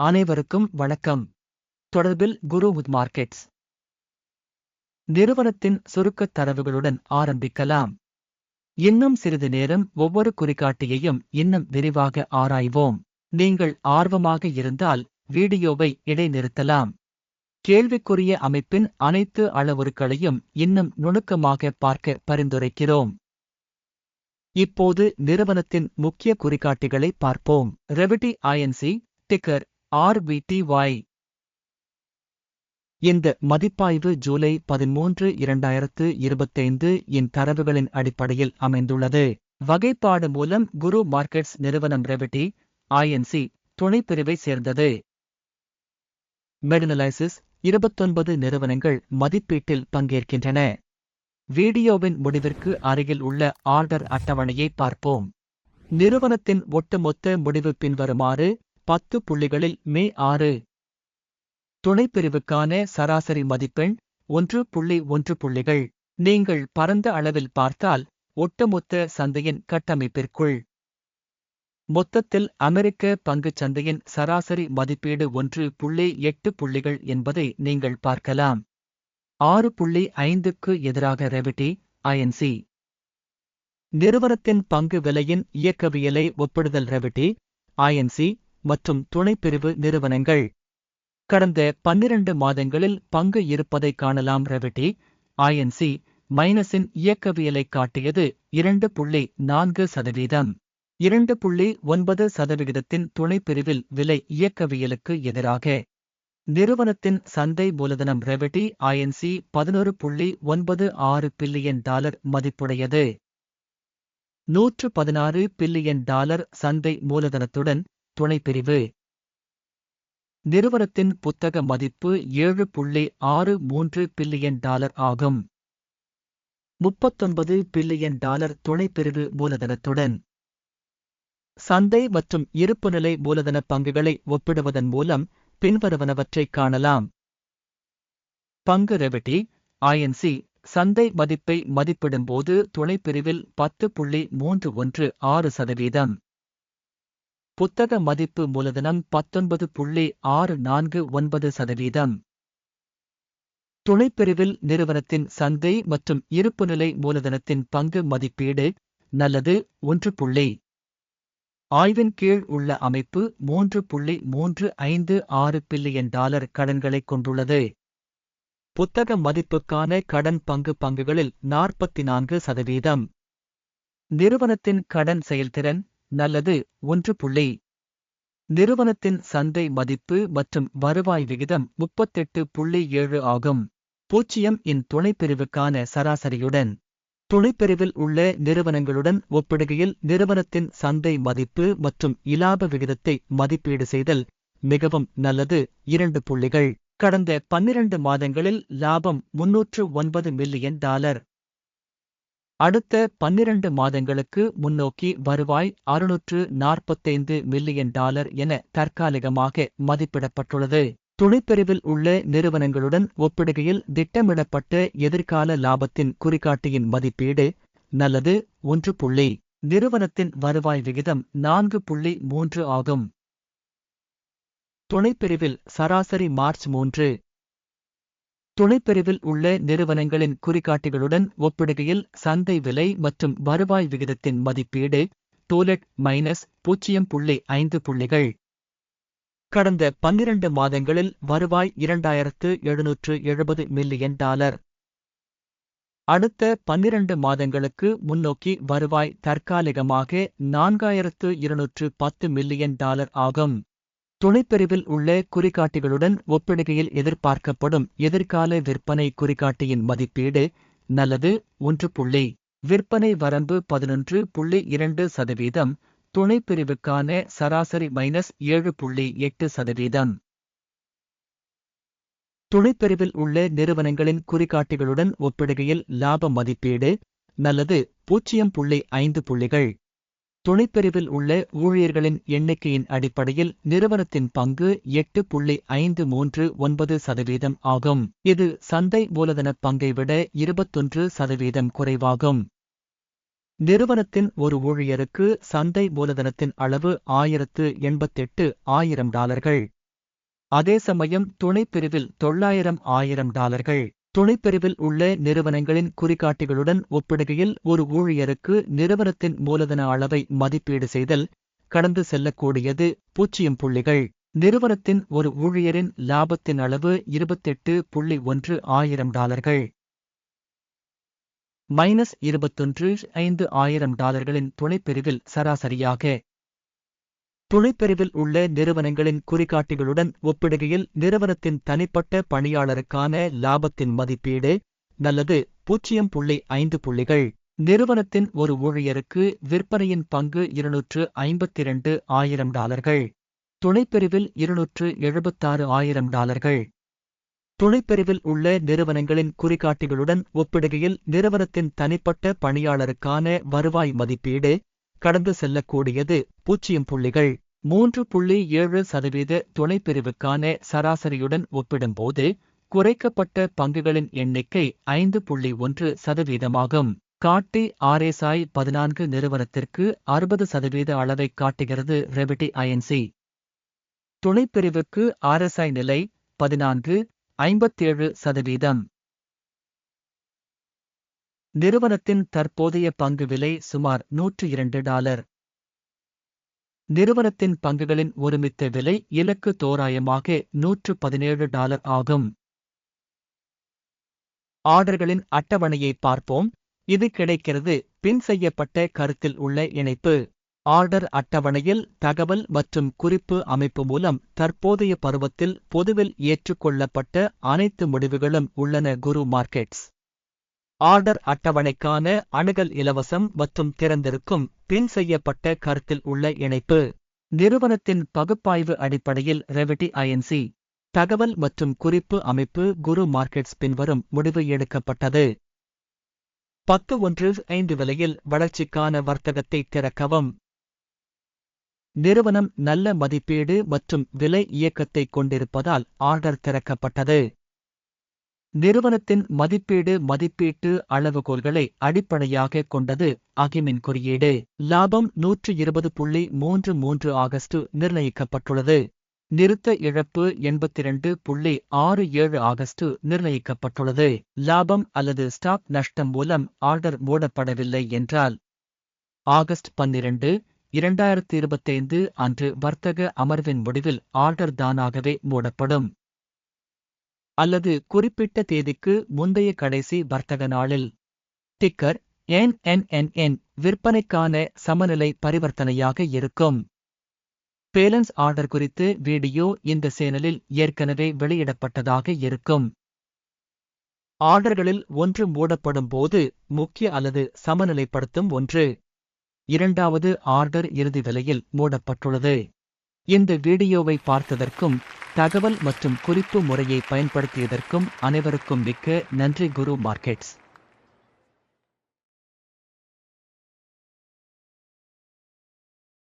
அனைவருக்கும் வணக்கம். தொடர்பில் குரு உத் மார்க்கெட்ஸ். நிறுவனத்தின் சுருக்கத் தரவுகளுடன் ஆரம்பிக்கலாம். இன்னும் சிறிது நேரம் ஒவ்வொரு குறிகாட்டியையும் இன்னும் விரிவாக ஆராய்வோம். நீங்கள் ஆர்வமாக இருந்தால் வீடியோவை இடைநிறுத்தலாம். கேள்விக்குரிய அமைப்பின் அனைத்து அளவுருக்களையும் இன்னும் நுணுக்கமாக பார்க்க பரிந்துரைக்கிறோம். இப்போது நிறுவனத்தின் முக்கிய குறிகாட்டிகளை பார்ப்போம். Revvity INC ticker RVTY. இந்த மதிப்பாய்வு ஜூலை பதிமூன்று இரண்டாயிரத்து இருபத்தைந்து இன் தரவுகளின் அடிப்படையில் அமைந்துள்ளது. வகைப்பாடு மூலம் குரு மார்க்கெட்ஸ் நிறுவனம் ரெவிட்டி ஐஎன்சி துணைப்பிரிவை சேர்ந்தது. மெடினலைசிஸ் இருபத்தொன்பது நிறுவனங்கள் மதிப்பீட்டில் பங்கேற்கின்றன. வீடியோவின் முடிவிற்கு அருகில் உள்ள ஆர்டர் அட்டவணையை பார்ப்போம். நிறுவனத்தின் ஒட்டுமொத்த முடிவு பின்வருமாறு பத்து புள்ளிகளில் மே ஆறு. துணைப்பிரிவுக்கான சராசரி மதிப்பெண் ஒன்று புள்ளி ஒன்று புள்ளிகள். நீங்கள் பரந்த அளவில் பார்த்தால் ஒட்டுமொத்த சந்தையின் கட்டமைப்பிற்குள். மொத்தத்தில் அமெரிக்க பங்குச் சந்தையின் சராசரி மதிப்பீடு ஒன்று புள்ளி எட்டு புள்ளிகள் என்பதை நீங்கள் பார்க்கலாம். ஆறு புள்ளி ஐந்துக்கு எதிராக ரெவிட்டி ஐஎன்சி நிறுவனத்தின் பங்கு விலையின் இயக்கவியலை ஒப்பிடுதல் ரெவிட்டி ஐஎன்சி மற்றும் துணைப்பிரிவு நிறுவனங்கள். கடந்த பன்னிரண்டு மாதங்களில் பங்கு இருப்பதை காணலாம். ரெவிட்டி ஐஎன்சி மைனஸின் இயக்கவியலை காட்டியது இரண்டு புள்ளி நான்கு சதவீதம். இரண்டு புள்ளி ஒன்பது சதவிகிதத்தின் துணைப்பிரிவில் விலை இயக்கவியலுக்கு எதிராக. நிறுவனத்தின் சந்தை மூலதனம் ரெவிட்டி ஐஎன்சி பதினொரு புள்ளி ஒன்பது ஆறு பில்லியன் டாலர் மதிப்புடையது. நூற்று பதினாறு பில்லியன் டாலர் சந்தை மூலதனத்துடன் துணைப்பிரிவு. நிறுவனத்தின் புத்தக மதிப்பு ஏழு புள்ளி ஆறு மூன்று பில்லியன் டாலர் ஆகும். முப்பத்தொன்பது பில்லியன் டாலர் துணைப்பிரிவு மூலதனத்துடன். சந்தை மற்றும் இருப்புநிலை மூலதன பங்குகளை ஒப்பிடுவதன் மூலம் பின்வருவனவற்றைக் காணலாம். பங்கு ரெவிட்டி ஐஎன்சி சந்தை மதிப்பை மதிப்பிடும்போது துணைப்பிரிவில் பத்து புள்ளி மூன்று ஒன்று ஆறு சதவீதம். புத்தக மதிப்பு மூலதனம் பத்தொன்பது புள்ளி ஆறு நான்கு ஒன்பது சதவீதம். துணைப்பிரிவில் நிறுவனத்தின் சந்தை மற்றும் இருப்புநிலை மூலதனத்தின் பங்கு மதிப்பீடு நல்லது ஒன்று புள்ளி. ஆய்வின் கீழ் உள்ள அமைப்பு மூன்று புள்ளி மூன்று ஐந்து ஆறு பில்லியன் டாலர் கடன்களைக் கொண்டுள்ளது. புத்தக மதிப்புக்கான கடன் பங்கு பங்குகளில் நாற்பத்தி நான்கு சதவீதம். நிறுவனத்தின் கடன் செயல்திறன் நல்லது ஒன்று புள்ளி. நிறுவனத்தின் சந்தை மதிப்பு மற்றும் வருவாய் விகிதம் முப்பத்தெட்டு புள்ளி ஏழு ஆகும். பூஜ்ஜியம் இன் துணைப்பிரிவுக்கான சராசரியுடன். துணைப்பிரிவில் உள்ள நிறுவனங்களுடன் ஒப்பிடுகையில் நிறுவனத்தின் சந்தை மதிப்பு மற்றும் இலாப விகிதத்தை மதிப்பீடு செய்தல் மிகவும் நல்லது. இரண்டு புள்ளிகள். கடந்த பன்னிரண்டு மாதங்களில் லாபம் முன்னூற்று ஒன்பது மில்லியன் டாலர். அடுத்த பன்னிரண்டு மாதங்களுக்கு முன்னோக்கி வருவாய் அறுநூற்று நாற்பத்தைந்து மில்லியன் டாலர் என தற்காலிகமாக மதிப்பிடப்பட்டுள்ளது. துணைப்பிரிவில் உள்ள நிறுவனங்களுடன் ஒப்பிடுகையில் திட்டமிடப்பட்ட எதிர்கால லாபத்தின் குறிகாட்டியின் மதிப்பீடு நல்லது ஒன்று புள்ளி. நிறுவனத்தின் வருவாய் விகிதம் நான்கு புள்ளி மூன்று ஆகும். துணைப்பிரிவில் சராசரி மார்ச் மூன்று துணைப்பிரிவில் உள்ள நிறுவனங்களின் குறிகாட்டிகளுடன் ஒப்பிடுகையில் சந்தை விலை மற்றும் வருவாய் விகிதத்தின் மதிப்பீடு டோலெட் மைனஸ் பூஜ்ஜியம் புள்ளி ஐந்து புள்ளிகள். கடந்த பன்னிரண்டு மாதங்களில் வருவாய் இரண்டாயிரத்து எழுநூற்று எழுபது மில்லியன் டாலர். அடுத்த பன்னிரண்டு மாதங்களுக்கு முன்னோக்கி வருவாய் தற்காலிகமாக நான்காயிரத்து இருநூற்று பத்து மில்லியன் டாலர் ஆகும். துணைப்பிரிவில் உள்ள குறிகாட்டிகளுடன் ஒப்பிடுகையில் எதிர்பார்க்கப்படும் எதிர்கால விற்பனை குறிகாட்டியின் மதிப்பீடு நல்லது ஒன்று புள்ளி. விற்பனை வரம்பு பதினொன்று புள்ளி இரண்டு சதவீதம். துணைப்பிரிவுக்கான சராசரி மைனஸ் ஏழு புள்ளி எட்டு சதவீதம். துணைப்பிரிவில் உள்ள நிறுவனங்களின் குறிகாட்டிகளுடன் ஒப்பிடுகையில் லாப மதிப்பீடு நல்லது பூஜ்ஜியம் புள்ளி ஐந்து புள்ளிகள். துணைப்பிரிவில் உள்ள ஊழியர்களின் எண்ணிக்கையின் அடிப்படையில் நிறுவனத்தின் பங்கு எட்டு புள்ளி ஐந்து மூன்று ஒன்பது சதவீதம் ஆகும். இது சந்தை மூலதன பங்கை விட இருபத்தொன்று சதவீதம் குறைவாகும். நிறுவனத்தின் ஒரு ஊழியருக்கு சந்தை மூலதனத்தின் அளவு ஆயிரத்து எண்பத்தெட்டு ஆயிரம் டாலர்கள். அதே சமயம் துணைப்பிரிவில் தொள்ளாயிரம் ஆயிரம் டாலர்கள். துணைப்பிரிவில் உள்ள நிறுவனங்களின் குறிகாட்டிகளுடன் ஒப்பிடுகையில் ஒரு ஊழியருக்கு நிறுவனத்தின் மூலதன அளவை மதிப்பீடு செய்தல் கடந்து செல்லக்கூடியது பூஜ்ஜியம் புள்ளிகள். நிறுவனத்தின் ஒரு ஊழியரின் லாபத்தின் அளவு இருபத்தெட்டு புள்ளி ஒன்று ஆயிரம் டாலர்கள். மைனஸ் இருபத்தொன்று ஐந்து ஆயிரம் டாலர்களின் துணைப்பிரிவில் சராசரியாக துணைப்பிரிவில் உள்ள நிறுவனங்களின் குறிகாட்டிகளுடன் ஒப்பிடுகையில் நிறுவனத்தின் தனிப்பட்ட பணியாளருக்கான லாபத்தின் மதிப்பீடு நல்லது பூஜ்ஜியம் புள்ளி ஐந்து புள்ளிகள். நிறுவனத்தின் ஒரு ஊழியருக்கு விற்பனையின் பங்கு இருநூற்று ஐம்பத்தி இரண்டு ஆயிரம் டாலர்கள். துணைப்பிரிவில் இருநூற்று எழுபத்தாறு ஆயிரம் டாலர்கள். துணைப்பிரிவில் உள்ள நிறுவனங்களின் குறிகாட்டிகளுடன் ஒப்பிடுகையில் நிறுவனத்தின் தனிப்பட்ட பணியாளருக்கான வருவாய் மதிப்பீடு கடந்து செல்லக்கூடியது பூஜ்ஜியம் புள்ளிகள். மூன்று புள்ளி ஏழு சதவீத துணைப்பிரிவுக்கான சராசரியுடன் ஒப்பிடும்போது குறைக்கப்பட்ட பங்குகளின் எண்ணிக்கை ஐந்து புள்ளி ஒன்று சதவீதமாகும். காட்டி ஆர்எஸ்ஐ பதினான்கு நிறுவனத்திற்கு அறுபது சதவீத அளவை காட்டுகிறது ரெவிட்டி ஐஎன்சி. துணைப்பிரிவுக்கு ஆர்எஸ்ஐ நிலை பதினான்கு ஐம்பத்தேழு சதவீதம். நிறுவனத்தின் தற்போதைய பங்கு விலை சுமார் நூற்று இரண்டு டாலர். நிறுவனத்தின் பங்குகளின் ஒருமித்த விலை இலக்கு தோராயமாக நூற்று பதினேழு டாலர் ஆகும். ஆர்டர்களின் அட்டவணையை பார்ப்போம். இது கிடைக்கிறது பின் செய்யப்பட்ட கருத்தில் உள்ள இணைப்பு. ஆர்டர் அட்டவணையில் தகவல் மற்றும் குறிப்பு அமைப்பு மூலம் தற்போதைய பருவத்தில் பொதுவில் ஏற்றுக்கொள்ளப்பட்ட அனைத்து முடிவுகளும் உள்ளன குரு மார்க்கெட்ஸ். ஆர்டர் அட்டவணைக்கான அணுகல் இலவசம் மற்றும் திறந்திருக்கும் பின் செய்யப்பட்ட கருத்தில் உள்ள இணைப்பு. நிறுவனத்தின் பகுப்பாய்வு அடிப்படையில் ரெவிட்டி ஐஎன்சி தகவல் மற்றும் குறிப்பு அமைப்பு குரு மார்க்கெட்ஸ் பின்வரும் முடிவு எடுக்கப்பட்டது. பத்து ஒன்று ஐந்து விலையில் வளர்ச்சிக்கான வர்த்தகத்தை திறக்கவும். நிறுவனம் நல்ல மதிப்பீடு மற்றும் விலை இயக்கத்தை கொண்டிருப்பதால் ஆர்டர் திறக்கப்பட்டது. நிறுவனத்தின் மதிப்பீடு மதிப்பீட்டு அளவுகோல்களை அடிப்படையாக கொண்டது அகிமின் குறியீடு. லாபம் நூற்று இருபது புள்ளி மூன்று மூன்று ஆகஸ்ட் நிர்ணயிக்கப்பட்டுள்ளது. நிறுத்த இழப்பு எண்பத்திரண்டு புள்ளி ஆறு ஏழு ஆகஸ்ட் நிர்ணயிக்கப்பட்டுள்ளது. லாபம் அல்லது ஸ்டாக் நஷ்டம் மூலம் ஆர்டர் மூடப்படவில்லை என்றால் ஆகஸ்ட் பன்னிரண்டு இரண்டாயிரத்தி இருபத்தைந்து அன்று வர்த்தக அமர்வின் முடிவில் ஆர்டர் தானாகவே மூடப்படும். அல்லது குறிப்பிட்ட தேதிக்கு முந்தைய கடைசி வர்த்தக நாளில் டிக்கர் என் விற்பனைக்கான சமநிலை பரிவர்த்தனையாக இருக்கும். பேலன்ஸ் ஆர்டர் குறித்து வீடியோ இந்த சேனலில் ஏற்கனவே வெளியிடப்பட்டதாக இருக்கும். ஆர்டர்களில் ஒன்று மூடப்படும் போது முக்கிய அல்லது சமநிலைப்படுத்தும் ஒன்று. இரண்டாவது ஆர்டர் இறுதி விலையில் மூடப்பட்டுள்ளது. இந்த வீடியோவை பார்த்ததற்கும் தகவல் மற்றும் குறிப்பு முறையை பயன்படுத்தியதற்கும் அனைவருக்கும் மிக்க நன்றி குரு மார்க்கெட்ஸ்.